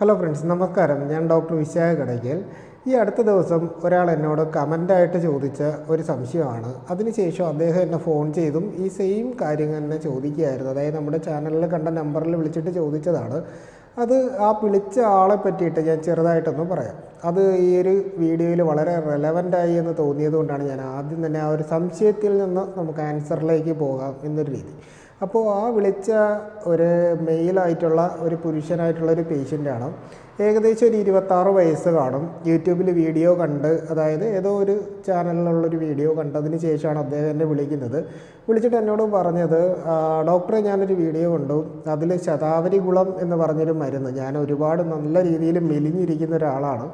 Hello friends നമസ്കാരം. ഞാൻ doctor Vishakha Kadakkal. ഈ അടുത്ത ദിവസം ഒരാൾ എന്നോട് കമന്റായിട്ട് ചോദിച്ച ഒരു സംശയമാണ്. അതിനുശേഷം അദ്ദേഹം എന്നെ ഫോൺ ചെയ്തും ഈ സെയിം കാര്യം തന്നെ ചോദിക്കുകയായിരുന്നു. അതായത് നമ്മുടെ ചാനലിൽ കണ്ട നമ്പറിൽ വിളിച്ചിട്ട് ചോദിച്ചതാണ്. അത് ആ വിളിച്ച ആളെ പറ്റിയിട്ട് ഞാൻ ചെറുതായിട്ടൊന്ന് പറയാം. അത് ഈ ഒരു വീഡിയോയിൽ വളരെ റെലവന്റായി എന്ന് തോന്നിയതുകൊണ്ടാണ് ഞാൻ ആദ്യം തന്നെ ആ ഒരു സംശയത്തിൽ നിന്ന് നമുക്ക് ആൻസറിലേക്ക് പോകാം എന്നൊരു രീതി. അപ്പോൾ ആ വിളിച്ച ഒരു മെയിലായിട്ടുള്ള ഒരു പുരുഷനായിട്ടുള്ള ഒരു പേഷ്യന്റാണ്. ഏകദേശം ഒരു ഇരുപത്താറ് വയസ്സ് കാണും. യൂട്യൂബിൽ വീഡിയോ കണ്ട് അതായത് ഏതോ ഒരു ചാനലിലുള്ളൊരു വീഡിയോ കണ്ടതിന് ശേഷമാണ് അദ്ദേഹം എന്നെ വിളിക്കുന്നത്. വിളിച്ചിട്ട് എന്നോട് പറഞ്ഞത് "ആ, ഡോക്ടറെ ഞാനൊരു വീഡിയോ കണ്ടു. അതിൽ ശതാവരി ഗുളം എന്ന് പറഞ്ഞൊരു മരുന്ന്. ഞാൻ ഒരുപാട് നല്ല രീതിയിൽ മെലിഞ്ഞിരിക്കുന്ന ഒരാളാണ്.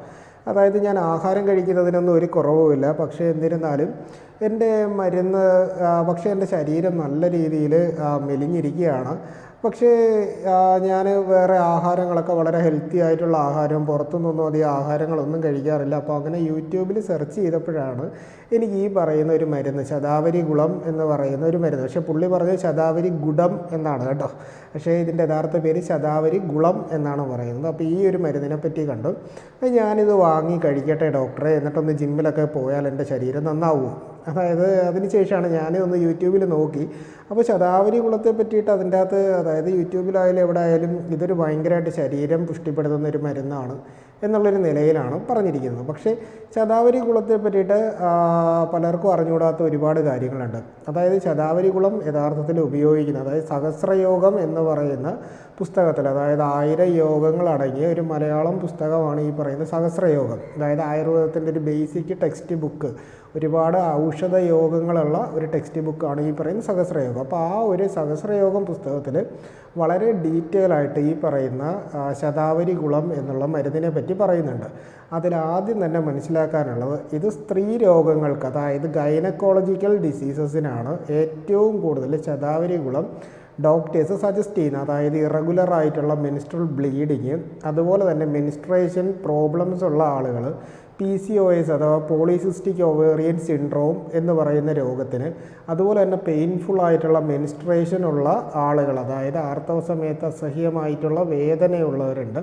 അതായത് ഞാൻ ആഹാരം കഴിക്കുന്നതിനൊന്നും ഒരു കുറവുമില്ല. പക്ഷേ എന്നിരുന്നാലും എന്റെ മരുന്ന് പക്ഷേ എന്റെ ശരീരം നല്ല രീതിയിൽ മെലിഞ്ഞിരിക്കുകയാണ്. പക്ഷേ ഞാൻ വേറെ ആഹാരങ്ങളൊക്കെ വളരെ ഹെൽത്തി ആയിട്ടുള്ള ആഹാരം പുറത്തുനിന്നൊന്നും അധികം ആഹാരങ്ങളൊന്നും കഴിക്കാറില്ല. അപ്പോൾ അങ്ങനെ യൂട്യൂബിൽ സെർച്ച് ചെയ്തപ്പോഴാണ് എനിക്ക് ഈ പറയുന്ന ഒരു മരുന്ന് ശതാവരി ഗുളം എന്ന് പറയുന്ന ഒരു മരുന്ന്. പക്ഷേ പുള്ളി പറഞ്ഞത് ശതാവരി ഗുഡം എന്നാണ് കേട്ടോ. പക്ഷേ ഇതിന്റെ യഥാർത്ഥ പേര് ശതാവരി ഗുളം എന്നാണ് പറയുന്നത്. അപ്പോൾ ഈ ഒരു മരുന്നിനെ പറ്റി കണ്ടു. ഞാനിത് വാങ്ങി കഴിക്കട്ടെ ഡോക്ടറെ എന്നിട്ടൊന്ന് ജിമ്മിലൊക്കെ പോയാൽ എന്റെ ശരീരം നന്നാവുമോ? അതായത് അതിനുശേഷമാണ് ഞാൻ ഒന്ന് യൂട്യൂബിൽ നോക്കി. അപ്പോൾ ശതാവരി കുളത്തെ പറ്റിയിട്ട് അതിന്റെ അകത്ത് അതായത് യൂട്യൂബിലായാലും എവിടെ ആയാലും ഇതൊരു ഭയങ്കരമായിട്ട് ശരീരം പുഷ്ടിപ്പെടുത്തുന്ന ഒരു മരുന്നാണ് എന്നുള്ളൊരു നിലയിലാണ് പറഞ്ഞിരിക്കുന്നത്. പക്ഷേ ശതാവരി കുളത്തെ പറ്റിയിട്ട് പലർക്കും അറിഞ്ഞുകൂടാത്ത ഒരുപാട് കാര്യങ്ങളുണ്ട്. അതായത് ശതാവരി കുളം യഥാർത്ഥത്തിൽ ഉപയോഗിക്കുന്നത് അതായത് സഹസ്രയോഗം എന്ന് പറയുന്ന പുസ്തകത്തിൽ അതായത് ആയിരം യോഗങ്ങൾ അടങ്ങിയ ഒരു മലയാളം പുസ്തകമാണ് ഈ പറയുന്ന സഹസ്രയോഗം. അതായത് ആയുർവേദത്തിന്റെ ഒരു ബേസിക് ടെക്സ്റ്റ് ബുക്ക് ഒരുപാട് ഔഷധ യോഗങ്ങളുള്ള ഒരു ടെക്സ്റ്റ് ബുക്കാണ് ഈ പറയുന്ന സഹസ്രയോഗം. അപ്പോൾ ആ ഒരു സഹസ്രയോഗം പുസ്തകത്തിൽ വളരെ ഡീറ്റെയിൽ ആയിട്ട് ഈ പറയുന്ന ശതാവരി കുളം എന്നുള്ള മരുന്നിനെ പറ്റി പറയുന്നുണ്ട്. അതിൽ ആദ്യം തന്നെ മനസ്സിലാക്കാനുള്ളത് ഇത് സ്ത്രീ രോഗങ്ങൾക്ക് അതായത് ഗൈനക്കോളജിക്കൽ ഡിസീസസിനാണ് ഏറ്റവും കൂടുതൽ ശതാവരി കുളം ഡോക്ടേഴ്സ് സജസ്റ്റ് ചെയ്യുന്നത്. അതായത് ഇറഗുലർ ആയിട്ടുള്ള മെനിസ്ട്രൽ ബ്ലീഡിങ് അതുപോലെ തന്നെ മെനിസ്ട്രേഷൻ പ്രോബ്ലംസ് ഉള്ള ആളുകൾ പി സി ഒ എസ് അഥവാ പോളിസിസ്റ്റിക് ഒവേറിയൻ സിൻഡ്രോം എന്ന് പറയുന്ന രോഗത്തിന് അതുപോലെ തന്നെ പെയിൻഫുൾ ആയിട്ടുള്ള മെനിസ്ട്രേഷൻ ഉള്ള ആളുകൾ അതായത് ആർത്തവ സമയത്ത് അസഹ്യമായിട്ടുള്ള വേദനയുള്ളവരുണ്ട്.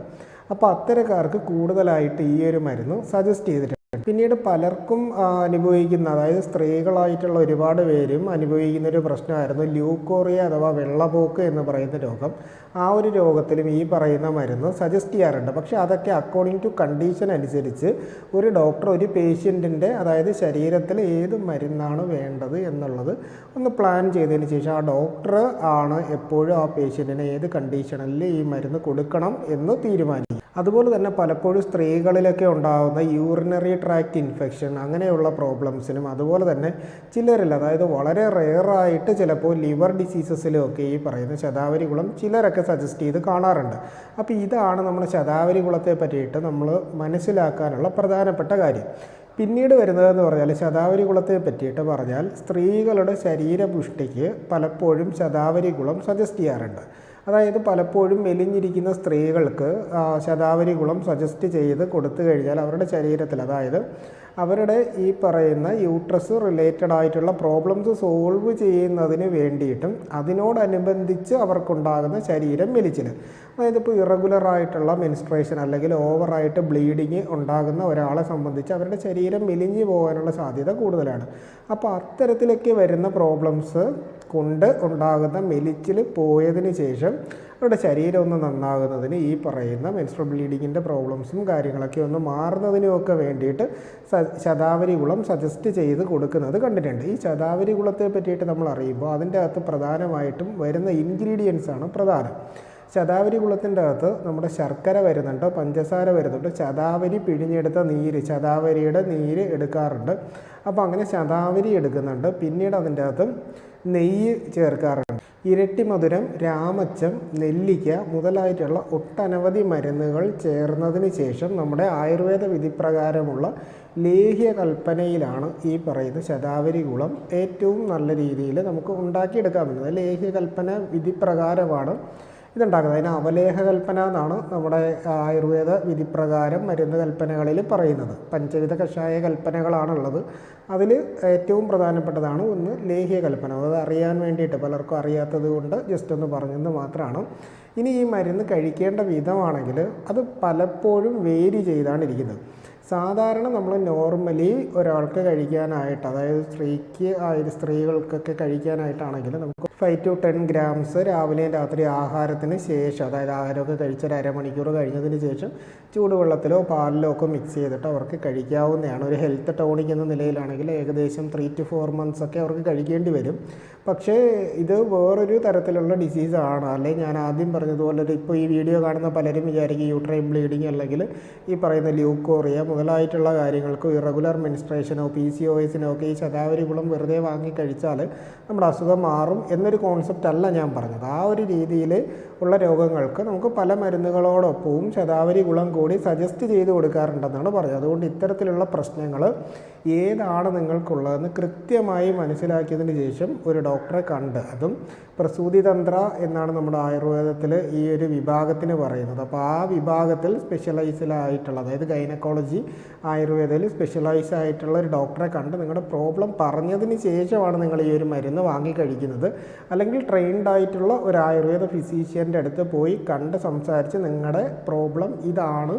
അപ്പോൾ അത്തരക്കാർക്ക് കൂടുതലായിട്ട് ഈ ഒരു മരുന്ന് സജസ്റ്റ് ചെയ്തിട്ടുണ്ട്. പിന്നീട് പലർക്കും അനുഭവിക്കുന്ന അതായത് സ്ത്രീകളായിട്ടുള്ള ഒരുപാട് പേരും അനുഭവിക്കുന്ന ഒരു പ്രശ്നമായിരുന്നു ലൂക്കോറിയ അഥവാ വെള്ളപോക്ക് എന്ന് പറയുന്ന രോഗം. ആ ഒരു രോഗത്തിലും ഈ പറയുന്ന മരുന്ന് സജസ്റ്റ് ചെയ്യാറുണ്ട്. പക്ഷേ അതൊക്കെ അക്കോർഡിംഗ് ടു കണ്ടീഷൻ അനുസരിച്ച് ഒരു ഡോക്ടർ ഒരു പേഷ്യന്റിന്റെ അതായത് ശരീരത്തിൽ ഏത് മരുന്നാണ് വേണ്ടത് എന്നുള്ളത് ഒന്ന് പ്ലാൻ ചെയ്തതിന് ശേഷം ആ ഡോക്ടർ ആണ് എപ്പോഴും ആ പേഷ്യന്റിന് ഏത് കണ്ടീഷനിൽ ഈ മരുന്ന് കൊടുക്കണം എന്ന് തീരുമാനിക്കും അതുപോലെ തന്നെ പലപ്പോഴും സ്ത്രീകളിലൊക്കെ ഉണ്ടാകുന്ന യൂറിനറി ട്രാക്ട് ഇൻഫെക്ഷൻ അങ്ങനെയുള്ള പ്രോബ്ലംസിനും അതുപോലെ തന്നെ ചിലരിൽ അതായത് വളരെ റെയറായിട്ട് ചിലപ്പോൾ ലിവർ ഡിസീസസിലൊക്കെ ഈ പറയുന്ന ശതാവരി കുളം ചിലരൊക്കെ സജസ്റ്റ് ചെയ്ത് കാണാറുണ്ട്. അപ്പോൾ ഇതാണ് നമ്മുടെ ശതാവരി കുളത്തെ പറ്റിയിട്ട് നമ്മൾ മനസ്സിലാക്കാനുള്ള പ്രധാനപ്പെട്ട കാര്യം. പിന്നീട് വരുന്നതെന്ന് പറഞ്ഞാൽ ശതാവരി കുളത്തെ പറ്റിയിട്ട് പറഞ്ഞാൽ സ്ത്രീകളുടെ ശരീരപുഷ്ടിക്ക് പലപ്പോഴും ശതാവരി കുളം സജസ്റ്റ് ചെയ്യാറുണ്ട്. അതായത് പലപ്പോഴും മെലിഞ്ഞിരിക്കുന്ന സ്ത്രീകൾക്ക് ശതാവരി കുളം സജസ്റ്റ് ചെയ്ത് കൊടുത്തു കഴിഞ്ഞാൽ അവരുടെ ശരീരത്തിൽ അതായത് അവരുടെ ഈ പറയുന്ന യൂട്രസ് റിലേറ്റഡ് ആയിട്ടുള്ള പ്രോബ്ലംസ് സോൾവ് ചെയ്യുന്നതിന് വേണ്ടിയിട്ടും അതിനോടനുബന്ധിച്ച് അവർക്കുണ്ടാകുന്ന ശരീരം മെലിച്ചിൽ അതായത് ഇപ്പോൾ ഇറഗുലർ ആയിട്ടുള്ള മെൻസ്ട്രേഷൻ അല്ലെങ്കിൽ ഓവറായിട്ട് ബ്ലീഡിങ് ഉണ്ടാകുന്ന ഒരാളെ സംബന്ധിച്ച് അവരുടെ ശരീരം മെലിഞ്ഞു പോകാനുള്ള സാധ്യത കൂടുതലാണ്. അപ്പോൾ അത്തരത്തിലൊക്കെ വരുന്ന പ്രോബ്ലംസ് കൊണ്ട് ഉണ്ടാകുന്ന മെലിച്ചിൽ പോയതിന് ശേഷം അവരുടെ ശരീരം ഒന്ന് നന്നാകുന്നതിന് ഈ പറയുന്ന മെൻസ്ട്രൽ ബ്ലീഡിങ്ങിന്റെ പ്രോബ്ലംസും കാര്യങ്ങളൊക്കെ ഒന്ന് മാറുന്നതിനുമൊക്കെ വേണ്ടിയിട്ട് ശതാവരി കുളം സജസ്റ്റ് ചെയ്ത് കൊടുക്കുന്നത് കണ്ടിട്ടുണ്ട്. ഈ ശതാവരി കുളത്തെ പറ്റിയിട്ട് നമ്മൾ അറിയുമ്പോൾ അതിന്റെ അകത്ത് പ്രധാനമായിട്ടും വരുന്ന ഇൻഗ്രീഡിയൻസ് ആണ് പ്രധാനം. ശതാവരി കുളത്തിന്റെ അകത്ത് നമ്മുടെ ശർക്കര വരുന്നുണ്ട് പഞ്ചസാര വരുന്നുണ്ട്. ശതാവരി പിഴിഞ്ഞെടുത്ത നീര് ശതാവരിയുടെ നീര് എടുക്കാറുണ്ട്. അപ്പോൾ അങ്ങനെ ശതാവരി എടുക്കുന്നുണ്ട്. പിന്നീട് അതിന്റെ അകത്ത് നെയ്യ് ചേർക്കാറുണ്ട്. ഇരട്ടി മധുരം രാമച്ചം നെല്ലിക്ക മുതലായിട്ടുള്ള ഒട്ടനവധി മരുന്നുകൾ ചേർന്നതിന് ശേഷം നമ്മുടെ ആയുർവേദ വിധിപ്രകാരമുള്ള ലേഹ്യ കൽപ്പനയിലാണ് ഈ പറയുന്ന ശതാവരി കുളം ഏറ്റവും നല്ല രീതിയിൽ നമുക്ക് ഉണ്ടാക്കിയെടുക്കാൻ പറ്റുന്നത് ലേഹ്യ കൽപ്പന വിധിപ്രകാരമാണ്. ഇതുണ്ടാക്കുന്നത്. അതിന് അവലേഹ കൽപ്പന എന്നാണ് നമ്മുടെ ആയുർവേദ വിധിപ്രകാരം മരുന്ന് കൽപ്പനകളിൽ പറയുന്നത്. പഞ്ചവിധ കഷായ കൽപ്പനകളാണുള്ളത്. അതിൽ ഏറ്റവും പ്രധാനപ്പെട്ടതാണ് ഒന്ന് ലേഹ്യ കൽപ്പന അത് അറിയാൻ വേണ്ടിയിട്ട് പലർക്കും അറിയാത്തത് കൊണ്ട് ജസ്റ്റ് ഒന്ന് പറഞ്ഞെന്ന് മാത്രമാണ്. ഇനി ഈ മരുന്ന് കഴിക്കേണ്ട വിധമാണെങ്കിൽ അത് പലപ്പോഴും വേരി ചെയ്താണ് ഇരിക്കുന്നത്. സാധാരണ നമ്മൾ നോർമലി ഒരാൾക്ക് കഴിക്കാനായിട്ട് അതായത് സ്ത്രീക്ക് ആയ സ്ത്രീകൾക്കൊക്കെ കഴിക്കാനായിട്ടാണെങ്കിൽ നമുക്ക് ഫൈവ് ടു ടെൻ ഗ്രാംസ് രാവിലെയും രാത്രി ആഹാരത്തിന് ശേഷം അതായത് ആഹാരമൊക്കെ കഴിച്ചൊരു അരമണിക്കൂർ കഴിഞ്ഞതിന് ശേഷം ചൂടുവെള്ളത്തിലോ പാലിലോ ഒക്കെ മിക്സ് ചെയ്തിട്ട് അവർക്ക് കഴിക്കാവുന്നതാണ്. ഒരു ഹെൽത്ത് ടോണിക് എന്ന നിലയിലാണെങ്കിൽ ഏകദേശം ത്രീ ടു ഫോർ മന്ത്സ് ഒക്കെ അവർക്ക് കഴിക്കേണ്ടി വരും. പക്ഷേ ഇത് വേറൊരു തരത്തിലുള്ള ഡിസീസാണ് അല്ലെങ്കിൽ ഞാൻ ആദ്യം പറഞ്ഞതുപോലെ ഇപ്പോൾ ഈ വീഡിയോ കാണുന്ന പലരും വിചാരിക്കും യൂട്രൈൻ ബ്ലീഡിങ് അല്ലെങ്കിൽ ഈ പറയുന്ന ല്യൂക്കോറിയ മുതലായിട്ടുള്ള കാര്യങ്ങൾക്കോ ഇറഗുലർ മെൻസ്ട്രേഷനോ പി സി ഒ എസിനോ ഒക്കെ ഈ ശതാവരി കുളം വെറുതെ വാങ്ങി കഴിച്ചാൽ നമ്മുടെ അസുഖം മാറും എന്നൊരു കോൺസെപ്റ്റ് അല്ല ഞാൻ പറഞ്ഞത്. ആ ഒരു രീതിയിൽ ഉള്ള രോഗങ്ങൾക്ക് നമുക്ക് പല മരുന്നുകളോടൊപ്പവും ശതാവരി ഗുളം കൂടി സജസ്റ്റ് ചെയ്ത് കൊടുക്കാറുണ്ടെന്നാണ് പറഞ്ഞത്. അതുകൊണ്ട് ഇത്തരത്തിലുള്ള പ്രശ്നങ്ങൾ ഏതാണ് നിങ്ങൾക്കുള്ളതെന്ന് കൃത്യമായി മനസ്സിലാക്കിയതിന് ശേഷം ഒരു ഡോക്ടറെ കണ്ട് അതും പ്രസൂതിതന്ത്ര എന്നാണ് നമ്മുടെ ആയുർവേദത്തിൽ ഈ ഒരു വിഭാഗത്തിന് പറയുന്നത്. അപ്പോൾ ആ വിഭാഗത്തിൽ സ്പെഷ്യലൈസ്ഡായിട്ടുള്ള അതായത് ഗൈനക്കോളജി ആയുർവേദയിൽ സ്പെഷ്യലൈസ് ആയിട്ടുള്ള ഒരു ഡോക്ടറെ കണ്ട് നിങ്ങളുടെ പ്രോബ്ലം പറഞ്ഞതിന് ശേഷമാണ് നിങ്ങൾ ഈ ഒരു മരുന്ന് വാങ്ങി കഴിക്കുന്നത്. അല്ലെങ്കിൽ ട്രെയിൻഡ് ആയിട്ടുള്ള ഒരു ആയുർവേദ ഫിസീഷ്യന്റെ അടുത്ത് പോയി കണ്ട് സംസാരിച്ച് നിങ്ങളുടെ പ്രോബ്ലം ഇതാണ്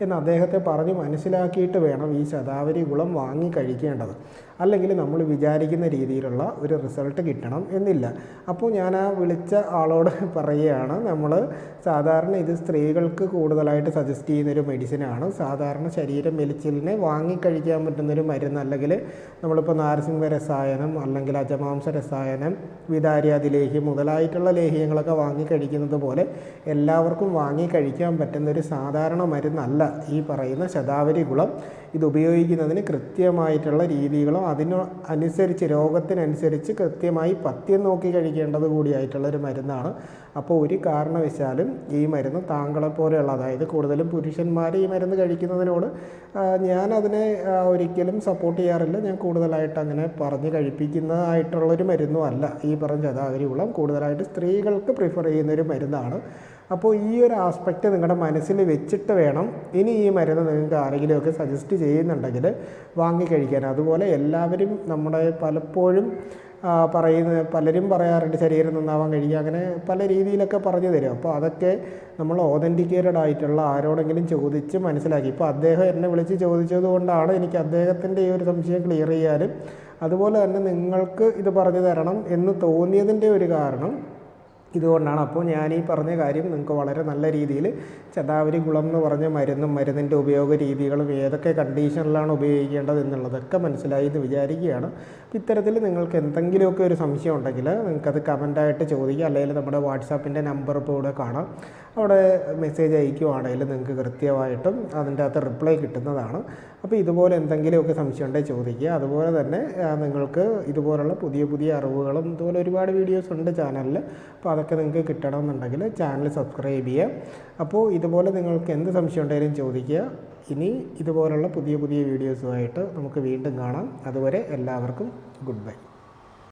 എന്ന് അദ്ദേഹത്തെ പറഞ്ഞ് മനസ്സിലാക്കിയിട്ട് വേണം ഈ ശതാവരി ഗുളം വാങ്ങി കഴിക്കേണ്ടത്. അല്ലെങ്കിൽ നമ്മൾ വിചാരിക്കുന്ന രീതിയിലുള്ള ഒരു റിസൾട്ട് കിട്ടണം എന്നില്ല. അപ്പോൾ ഞാൻ ആ വിളിച്ച ആളോട് പറയുകയാണ് നമ്മൾ സാധാരണ ഇത് സ്ത്രീകൾക്ക് കൂടുതലായിട്ട് സജസ്റ്റ് ചെയ്യുന്നൊരു മെഡിസിനാണ് സാധാരണ ശരീരം മെലിച്ചിലിനെ വാങ്ങിക്കഴിക്കാൻ പറ്റുന്നൊരു മരുന്ന്. അല്ലെങ്കിൽ നമ്മളിപ്പോൾ നാരസിംഹ രസായനം അല്ലെങ്കിൽ അജമാംസ രസായനം വിതാര്യാദി ലേഹ്യം മുതലായിട്ടുള്ള ലേഹ്യങ്ങളൊക്കെ വാങ്ങിക്കഴിക്കുന്നത് പോലെ എല്ലാവർക്കും വാങ്ങിക്കഴിക്കാൻ പറ്റുന്നൊരു സാധാരണ മരുന്നല്ല. ഈ പറയുന്ന ശതാവരി കുളം ഇത് ഉപയോഗിക്കുന്നതിന് കൃത്യമായിട്ടുള്ള രീതികളും അതിന് അനുസരിച്ച് രോഗത്തിനനുസരിച്ച് കൃത്യമായി പത്യം നോക്കി കഴിക്കേണ്ടത് കൂടിയായിട്ടുള്ള ഒരു മരുന്നാണ്. അപ്പോൾ ഒരു കാരണവശാലും ഈ മരുന്ന് താങ്കളെ പോലെയുള്ള അതായത് കൂടുതലും പുരുഷന്മാർ ഈ മരുന്ന് കഴിക്കുന്നതിനോട് ഞാൻ അതിനെ ഒരിക്കലും സപ്പോർട്ട് ചെയ്യാറില്ല. ഞാൻ കൂടുതലായിട്ട് അങ്ങനെ പറഞ്ഞ് കഴിപ്പിക്കുന്നതായിട്ടുള്ളൊരു മരുന്നും അല്ല ഈ പറഞ്ഞ ശതാവരി ഗുളം കൂടുതലായിട്ട് സ്ത്രീകൾക്ക് പ്രിഫർ ചെയ്യുന്നൊരു മരുന്നാണ്. അപ്പോൾ ഈ ഒരു ആസ്പെക്റ്റ് നിങ്ങളുടെ മനസ്സിൽ വെച്ചിട്ട് വേണം ഇനി ഈ മരുന്ന് നിങ്ങൾക്ക് ആരെങ്കിലുമൊക്കെ സജസ്റ്റ് ചെയ്യുന്നുണ്ടെങ്കിൽ വാങ്ങിക്കഴിക്കാൻ അതുപോലെ എല്ലാവരും നമ്മുടെ പലപ്പോഴും പറയുന്ന പലരും പറയാറുണ്ട് ശരീരം നന്നാവാൻ കഴിയുക അങ്ങനെ പല രീതിയിലൊക്കെ പറഞ്ഞു തരും. അപ്പോൾ അതൊക്കെ നമ്മൾ ഓതന്റിക്കേറ്റഡ് ആയിട്ടുള്ള ആരോടെങ്കിലും ചോദിച്ച് മനസ്സിലാക്കി. ഇപ്പോൾ അദ്ദേഹം എന്നെ വിളിച്ച് ചോദിച്ചത് കൊണ്ടാണ് എനിക്ക് അദ്ദേഹത്തിന്റെ ഈ ഒരു സംശയം ക്ലിയർ ചെയ്യാനും അതുപോലെ തന്നെ നിങ്ങൾക്ക് ഇത് പറഞ്ഞു തരണം എന്ന് തോന്നിയതിന്റെ ഒരു കാരണം ഇതുകൊണ്ടാണ് അപ്പോൾ ഞാൻ ഈ പറഞ്ഞ കാര്യം നിങ്ങൾക്ക് വളരെ നല്ല രീതിയിൽ ചതാവരി ഗുളം എന്ന് പറഞ്ഞ മരുന്നും മരുന്നിന്റെ ഉപയോഗ രീതികളും ഏതൊക്കെ കണ്ടീഷനിലാണ് ഉപയോഗിക്കേണ്ടത് എന്നുള്ളതൊക്കെ മനസ്സിലായി എന്ന് വിചാരിക്കുകയാണ്. അപ്പോൾ ഇത്തരത്തിൽ നിങ്ങൾക്ക് എന്തെങ്കിലുമൊക്കെ ഒരു സംശയം ഉണ്ടെങ്കിൽ നിങ്ങൾക്കത് കമന്റായിട്ട് ചോദിക്കുക അല്ലെങ്കിൽ നമ്മുടെ വാട്സാപ്പിന്റെ നമ്പർ ഇപ്പോൾ ഇവിടെ കാണാം. അവിടെ മെസ്സേജ് അയക്കുകയാണെങ്കിൽ നിങ്ങൾക്ക് കൃത്യമായിട്ടും അതിന്റെ അകത്ത് റിപ്ലൈ കിട്ടുന്നതാണ്. അപ്പോൾ ഇതുപോലെ എന്തെങ്കിലുമൊക്കെ സംശയം ഉണ്ടെങ്കിൽ ചോദിക്കുക. അതുപോലെ തന്നെ നിങ്ങൾക്ക് ഇതുപോലുള്ള പുതിയ പുതിയ അറിവുകളും ഇതുപോലെ ഒരുപാട് വീഡിയോസ് ഉണ്ട് ചാനലിൽ. അപ്പോൾ അതൊക്കെ നിങ്ങൾക്ക് കിട്ടണമെന്നുണ്ടെങ്കിൽ ചാനൽ സബ്സ്ക്രൈബ് ചെയ്യുക. അപ്പോൾ ഇതുപോലെ നിങ്ങൾക്ക് എന്ത് സംശയം ഉണ്ടെങ്കിലും ചോദിക്കുക. ഇനി ഇതുപോലുള്ള പുതിയ പുതിയ വീഡിയോസുമായിട്ട് നമുക്ക് വീണ്ടും കാണാം. അതുവരെ എല്ലാവർക്കും ഗുഡ് ബൈ